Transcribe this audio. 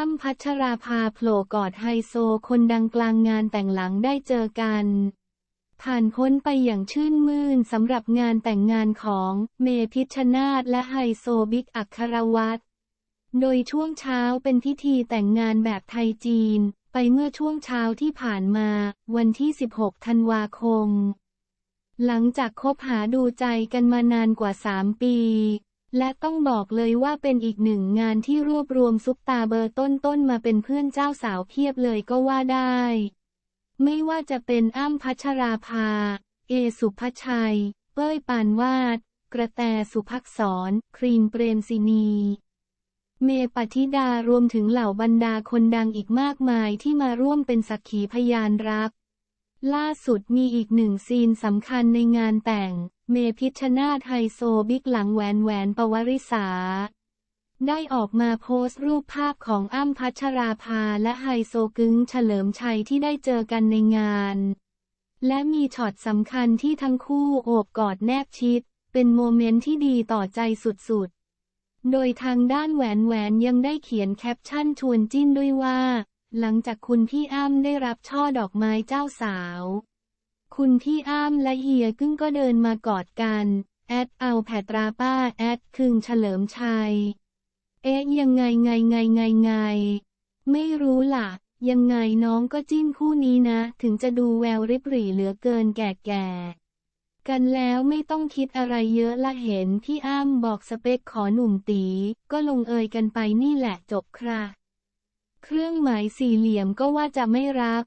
อ้ำพัชราภาโผล่กอดไฮโซคนดังกลางงานแต่งหลังได้เจอกัน ผ่านพ้นไปอย่างชื่นมื่นสำหรับงานแต่งงานของเมพิชชนาธและไฮโซบิ๊กอัครวัตรโดยช่วงเช้าเป็นพิธีแต่งงานแบบไทยจีน ไปเมื่อช่วงเช้าที่ผ่านมา วันที่ 16 ธันวาคม หลังจากคบหาดูใจกันมานานกว่า 3 ปี และต้องบอกเลยว่าเป็นอีกหนึ่งงานที่รวบรวมซุปตาเบอร์ต้นๆมาเป็นเพื่อนเจ้าสาวเพียบเลยก็ว่าได้ ไม่ว่าจะเป็นอ้ำพัชราภา เอสุภชัย เป้ยปานวาด กระแตสุภักษร ครีมเปรมศินี เมปฏิดารวมถึงเหล่าบรรดาคนดังอีกมากมายที่มาร่วมเป็นสักขีพยานรัก ล่าสุดมีอีกหนึ่งซีนสำคัญในงานแต่ง เมพิชนาธไฮโซบิ๊กหลังแหวนแหวนปวริษา ได้ออกมาโพสต์รูปภาพของอ้ำพัชราภาและไฮโซกึ้งเฉลิมชัยที่ได้เจอกันในงาน และมีช็อตสำคัญที่ทั้งคู่โอบกอดแนบชิด เป็นโมเมนต์ที่ดีต่อใจสุดๆ โดยทางด้านแหวนแหวนยังได้เขียนแคปชั่นชวนจิ้นด้วยว่า หลังจากคุณพี่อ้ำได้รับช่อดอกไม้เจ้าสาว คุณพี่อ้ำและเฮียกึ้งก็เดินมากอดกัน แอดเอาแผดราป้าแอดคึงเฉลิมชัย เอ๊ะยังไงไงไงไงไง ไม่รู้ล่ะ ยังไงน้องก็จิ้นคู่นี้นะ ถึงจะดูแววริบหรี่เหลือเกินแก่แก่กันแล้วไม่ต้องคิดอะไรเยอะละเห็นพี่อ้ำบอกสเปคขอหนุ่มตี ก็ลงเอยกันไปนี่แหละจบค่ะ เครื่องหมายสี่เหลี่ยมก็ว่าจะไม่รับ